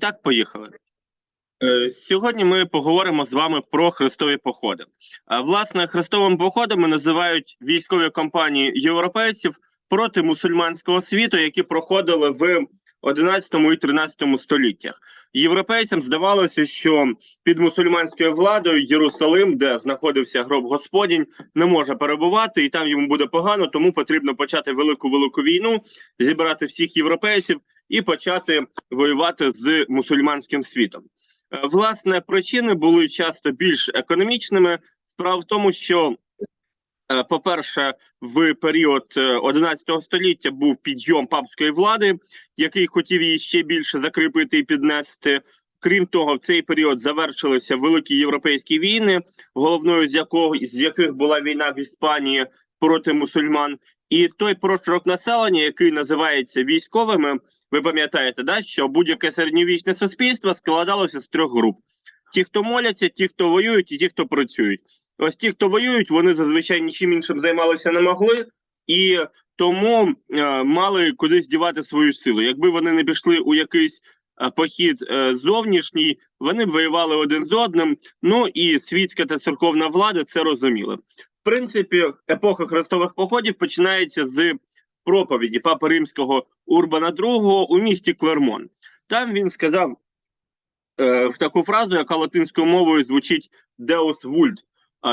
Так, поїхали. Е, Сьогодні ми поговоримо з вами про хрестові походи. Власне, хрестовими походами називають військові кампанії європейців проти мусульманського світу, які проходили в 11 і 13 століттях. Європейцям здавалося, що під мусульманською владою Єрусалим, де знаходився гроб Господінь, не може перебувати, і там йому буде погано, тому потрібно почати велику велику війну, зібрати всіх європейців і почати воювати з мусульманським світом. Е, Власне, причини були часто більш економічними. Справа в тому, що, е, по-перше, в період е, 11 століття був підйом папської влади, який хотів її ще більше закріпити і піднести. Крім того, в цей період завершилися великі європейські війни, головною з якого з яких була війна в Іспанії проти мусульман. І той прошарок населення, який називається військовими, ви пам'ятаєте, да, що будь-яке середньовічне суспільство складалося з трьох груп: ті, хто моляться, ті, хто воюють, і ті, хто працюють. Ось ті, хто воюють, вони зазвичай нічим іншим займалися не могли, і тому е, мали кудись дівати свою силу. Якби вони не пішли у якийсь е, похід е, зовнішній, вони б воювали один з одним. Ну і світська та церковна влада це розуміли. Принципі, епоха хрестових походів починається з проповіді Папи Римського Урбана II у місті Клермон. Там він сказав е, в таку фразу, яка латинською мовою звучить Deus vult,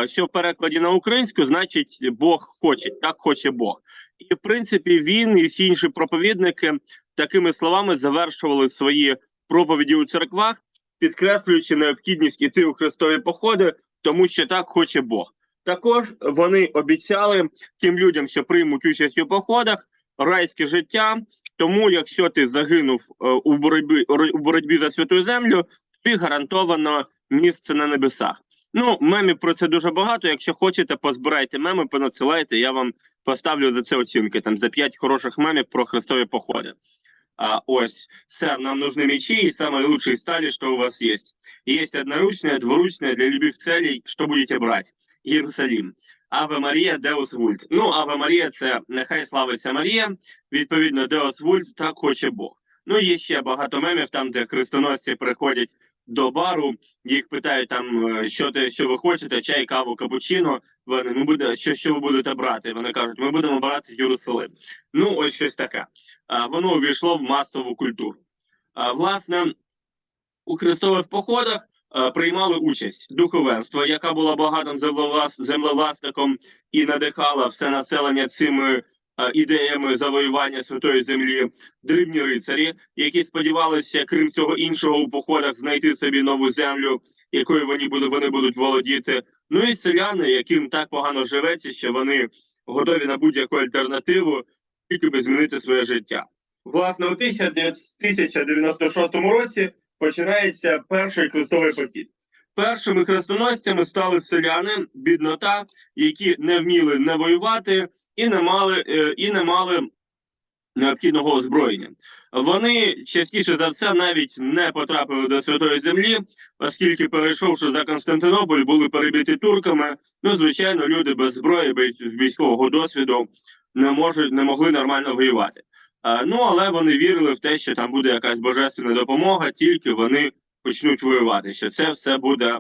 що в перекладі на українську значить Бог хоче, так хоче Бог. І в принципі він і всі інші проповідники такими словами завершували свої проповіді у церквах, підкреслюючи необхідність іти у хрестові походи, тому що так хоче Бог. Також вони обіцяли тим людям, що приймуть участь у походах, райське життя. Тому, якщо ти загинув е, у боротьбі у боротьбі за святу землю, тобі гарантовано місце на небесах. Ну, мемів про це дуже багато. Якщо хочете, позбирайте меми, понадсилайте. Я вам поставлю за це оцінки. Там за 5 хороших мемів про хрестові походи. А ось, сэр, нам нужны мечи и самые лучшие стали, что у вас есть. Есть одноручная, двуручная для любых целей. Что будете брать? Єрусалім. Аве Марія, Деус Вульт. Ну, Аве Марія це нехай славиться Марія. Відповідно, Деус Вульт так хоче Бог. Ну, є ще багато мемів, там, де хрестоносці приходять до бару, їх питають там, е, що ти, що ви хочете, чай, каву, капучино. Вони ми буде, що, що ви будете брати? Вони кажуть, ми будемо брати Єрусалим. Ну, ось щось таке. А, воно увійшло в масову культуру. А, власне, у хрестових походах е, приймали участь духовенство, яка була багатим землевлас- землевласником і надихала все населення цими ідеями завоювання святої землі, дрібні рицарі, які сподівалися, крім всього іншого, у походах знайти собі нову землю, якою вони будуть, вони будуть володіти. Ну і селяни, яким так погано живеться, що вони готові на будь-яку альтернативу, тільки би змінити своє життя. Власне, у 1096 році починається перший хрестовий похід. Першими хрестоносцями стали селяни, біднота, які не вміли не воювати і не мали, е, і не мали необхідного озброєння. Вони частіше за все навіть не потрапили до святої землі, оскільки, перейшовши за Константинополь, були перебиті турками. Ну, звичайно, люди без зброї, без військового досвіду не можуть не могли нормально воювати. Ну але вони вірили в те, що там буде якась божественна допомога, тільки вони почнуть воювати. Що це все буде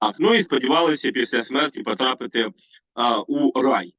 так. Ну і сподівалися після смерті потрапити а, у рай.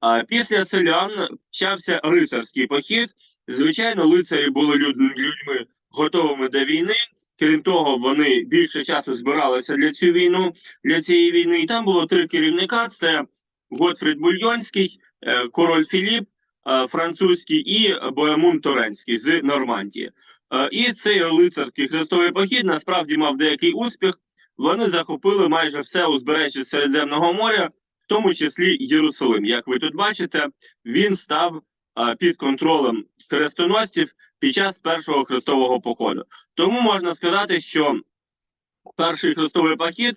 А після селян почався рицарський похід. Звичайно, лицарі були люд- людьми готовими до війни. Крім того, вони більше часу збиралися для цю війну для цієї війни. І там було три керівника: це Готфрід Бульйонський, е, король Філіп, е, французький і Боемун Торенський з Нормандії. Е, І цей лицарський хрестовий похід насправді мав деякий успіх. Вони захопили майже все узбережжя Середземного моря, тому числі Єрусалим. Як ви тут бачите, він став під контролем хрестоносців під час першого хрестового походу. Тому можна сказати, що перший хрестовий похід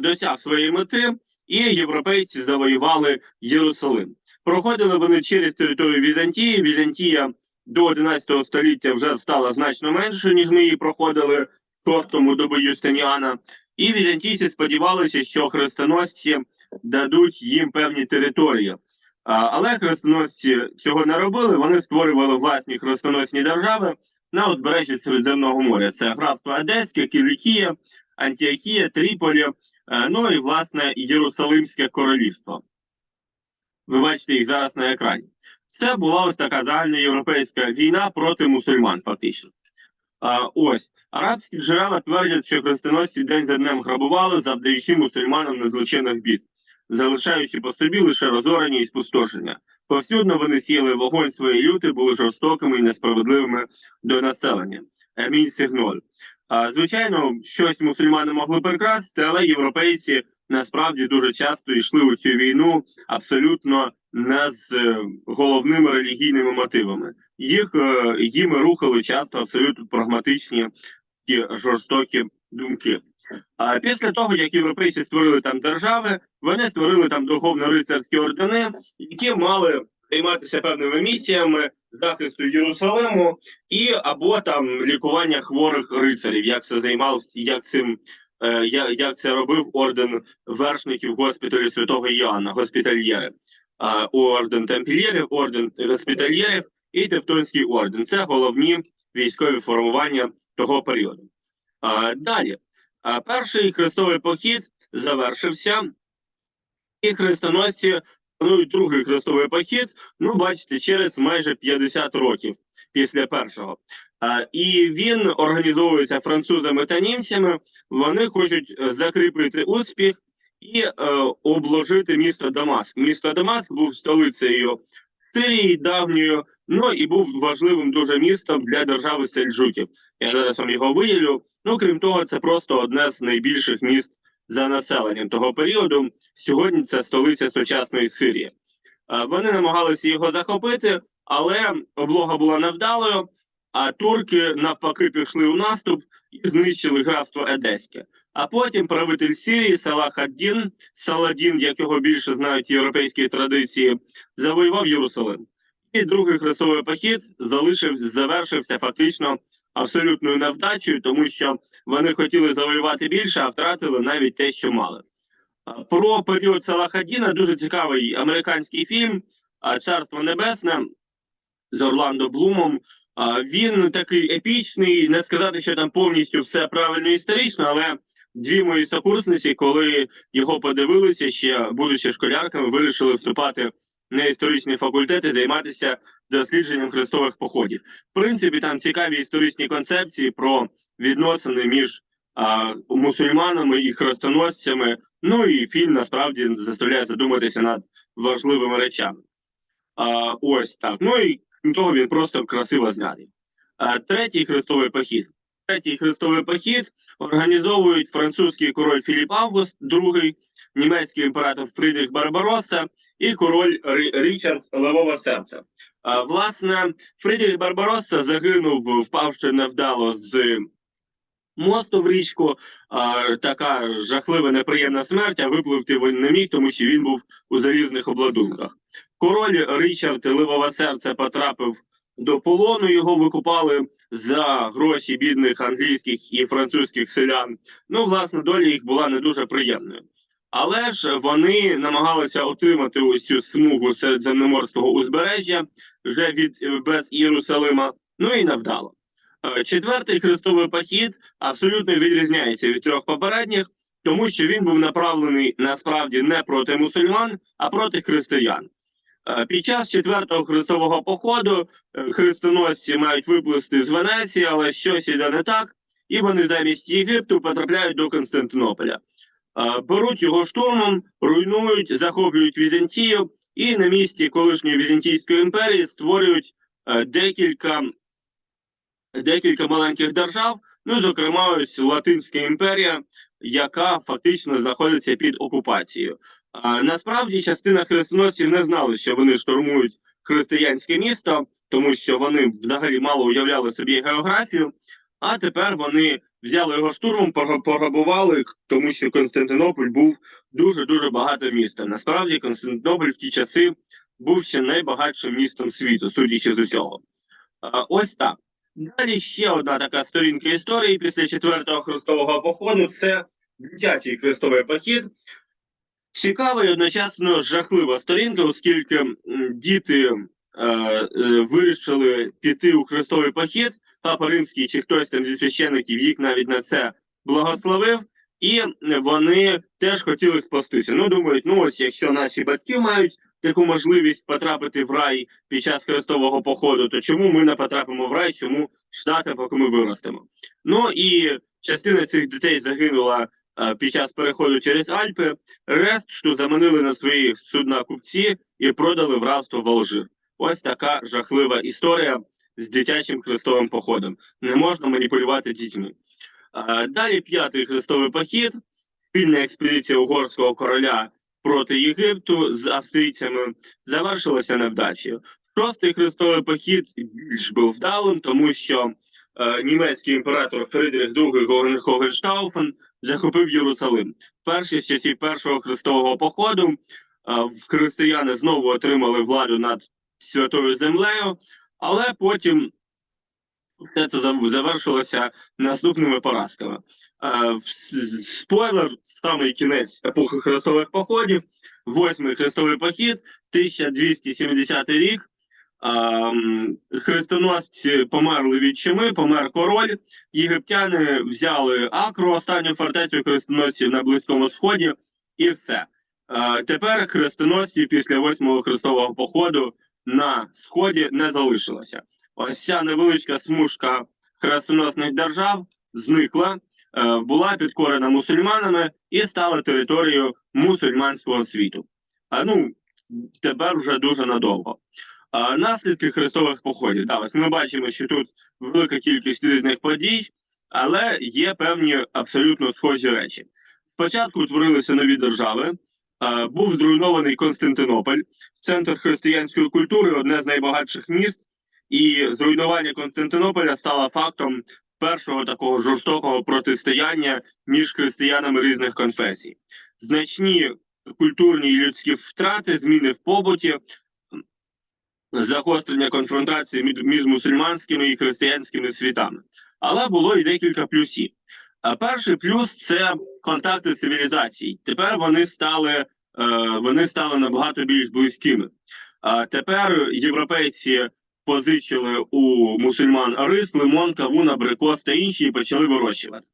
досяг своєї мети, і європейці завоювали Єрусалим. Проходили вони через територію Візантії. Візантія до 11 століття вже стала значно меншою, ніж ми її проходили в шостому доби Юстиніана. І візантійці сподівалися, що хрестоносці дадуть їм певні території. Але хрестоносці цього не робили. Вони створювали власні хрестоносні держави на узбережжі Середземного моря. Це графство Одеське, Кілікія, Антіохія, Тріполі, е, ну і власне Єрусалимське королівство. Ви бачите їх зараз на екрані. Це була ось така загальноєвропейська війна проти мусульман, фактично. А, ось арабські джерела твердять, що хрестоносці день за днем грабували, завдаючи мусульманам незлочинних бід, залишаючи по собі лише розорення і спустошення. Повсюдно вони сіяли вогонь свої люти, були жорстокими і несправедливими до населення. Еміль Сигноль. А, звичайно, щось мусульмани могли прикрасти, але європейці насправді дуже часто йшли у цю війну абсолютно не з е, головними релігійними мотивами. Їх е, їми рухали часто абсолютно прагматичні жорстокі думки. А після того, як європейці створили там держави, вони створили там духовно-рицарські ордени, які мали займатися певними місіями захисту Єрусалиму і або там лікування хворих рицарів, як це займався, як цим е, як, це робив орден вершників госпіталю святого Іоанна, госпітальєри, орден тамплієрів, орден госпітальєрів і Тевтонський орден. Це головні військові формування того періоду. Далі, а, перший хрестовий похід завершився, і хрестоносці планують другий хрестовий похід. Ну, бачите, через майже 50 років після першого. А, і він організовується французами та німцями. Вони хочуть е, закріпити успіх і е, обложити місто Дамаск. Місто Дамаск був столицею Сирії давньою, ну і був важливим дуже містом для держави Сельджуків. Я зараз вам його виділю. Ну крім того, це просто одне з найбільших міст за населенням того періоду. Сьогодні це столиця сучасної Сирії. Е, Вони намагалися його захопити, але облога була невдалою. А турки навпаки пішли у наступ і знищили графство Едеське. А потім правитель Сирії Салах ад-Дін, Саладін, як його більше знають європейські традиції, завоював Єрусалим. І другий хрестовий похід залишив, завершився фактично абсолютною невдачею, тому що вони хотіли завоювати більше, а втратили навіть те, що мали. Про період Салахадіна дуже цікавий американський фільм Царство Небесне з Орландо Блумом. Він такий епічний, не сказати, що там повністю все правильно історично, але дві мої сокурсниці, коли його подивилися, ще будучи школярками, вирішили вступати на історичний факультет і займатися дослідженням хрестових походів. В принципі, там цікаві історичні концепції про відносини між а, мусульманами і хрестоносцями. Ну і фільм насправді заставляє задуматися над важливими речами. А, ось так. Ну і крім того, він просто красиво знятий. Третій хрестовий похід. Третій хрестовий похід організовують французький король Філіп Август, II, німецький імператор Фрідріх Барбаросса і король Рі- Річард Левове серце. А, власне, Фрідріх Барбаросса загинув, впавши невдало з мосту в річку. Така жахлива неприємна смерть, а випливти він не міг, тому що він був у залізних обладунках. Король Річард Ливове серце потрапив до полону. Його викупали за гроші бідних англійських і французьких селян. Ну, власне, доля їх була не дуже приємною. Але ж вони намагалися отримати ось цю смугу середземноморського узбережжя вже від без Єрусалима. Ну і невдало. Е, Четвертий хрестовий похід абсолютно відрізняється від трьох попередніх, тому що він був направлений насправді не проти мусульман, а проти християн. Е, Під час четвертого хрестового походу е, хрестоносці мають виплисти з Венеції, але щось іде не так, і вони замість Єгипту потрапляють до Константинополя. Е, Беруть його штурмом, руйнують, захоплюють Візантію, і на місці колишньої Візантійської імперії створюють декілька, декілька маленьких держав, ну, зокрема, ось Латинська імперія, яка фактично знаходиться під окупацією. Насправді частина хрестоносців не знали, що вони штурмують християнське місто, тому що вони взагалі мало уявляли собі географію. А тепер вони взяли його штурмом, пограбували, тому що Константинополь був дуже дуже багатим містом. Насправді, Константинополь в ті часи був ще найбагатшим містом світу, судячи з усього. Ось так. Далі ще одна така сторінка історії після четвертого хрестового походу це дитячий хрестовий похід. Цікава і одночасно жахлива сторінка, оскільки діти е, е, вирішили піти у хрестовий похід. Папа Римський чи хтось там зі священиків їх навіть на це благословив, і вони теж хотіли спастися. Ну думають, ну ось якщо наші батьки мають таку можливість потрапити в рай під час хрестового походу, то чому ми не потрапимо в рай? Чому ждати, поки ми виростемо? Ну і частина цих дітей загинула е, під час переходу через Альпи. Решту заманили на свої судна купці і продали в рабство в Алжир. Ось така жахлива історія з дитячим хрестовим походом. Не можна маніпулювати дітьми. Е, Далі п'ятий хрестовий похід, спільна експедиція угорського короля проти Єгипту з австрійцями завершилася невдачею. Шостий хрестовий похід більш був вдалим, тому що е, німецький імператор Фридріх II Горнхогенштауфен захопив Єрусалим. Перший з часів першого хрестового походу е, християни знову отримали владу над святою землею, але потім це завершилося наступними поразками. Е, Спойлер, самий кінець епохи хрестових походів, восьмий хрестовий похід, 1270 рік. Хрестоносці померли від чуми, помер король. Єгиптяни взяли Акру, останню фортецю хрестоносців на Близькому Сході, і все. Е, Тепер хрестоносці після восьмого хрестового походу на сході не залишилося. Ось ця невеличка смужка хрестоносних держав зникла, е, була підкорена мусульманами і стала територією мусульманського світу. А ну тепер вже дуже надовго. А, наслідки хрестових походів. Да, ось ми бачимо, що тут велика кількість різних подій, але є певні абсолютно схожі речі. Спочатку утворилися нові держави. Був зруйнований Константинополь, центр християнської культури, одне з найбагатших міст, і зруйнування Константинополя стало фактом першого такого жорстокого протистояння між християнами різних конфесій. Значні культурні і людські втрати, зміни в побуті, загострення конфронтації між мусульманськими і християнськими світами. Але було і декілька плюсів. А перший плюс це контакти цивілізацій. Тепер вони стали, е, вони стали набагато більш близькими. А тепер європейці позичили у мусульман рис, лимон, кавун, абрикос та інші і почали вирощувати.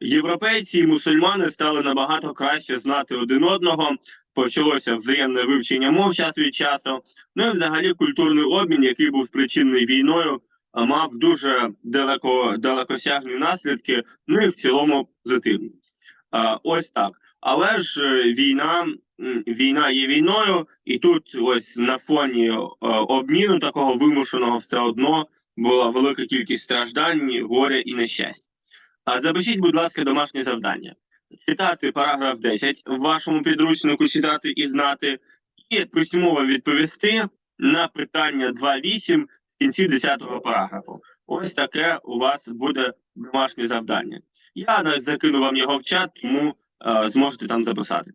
Європейці і мусульмани стали набагато краще знати один одного. Почалося взаємне вивчення мов час від часу. Ну і взагалі культурний обмін, який був спричинений війною, мав дуже далеко далекосяжні наслідки. Ну і в цілому позитивні. Ось так. Але ж е, війна, війна є війною, і тут ось на фоні е, обміну такого вимушеного все одно була велика кількість страждань, горя і нещастя. А запишіть, будь ласка, домашнє завдання. Читати параграф 10 в вашому підручнику, читати і знати, і письмово відповісти на питання 2.8 в кінці 10 параграфу. Ось таке у вас буде домашнє завдання. Я закину вам його в чат, тому е, зможете там записати.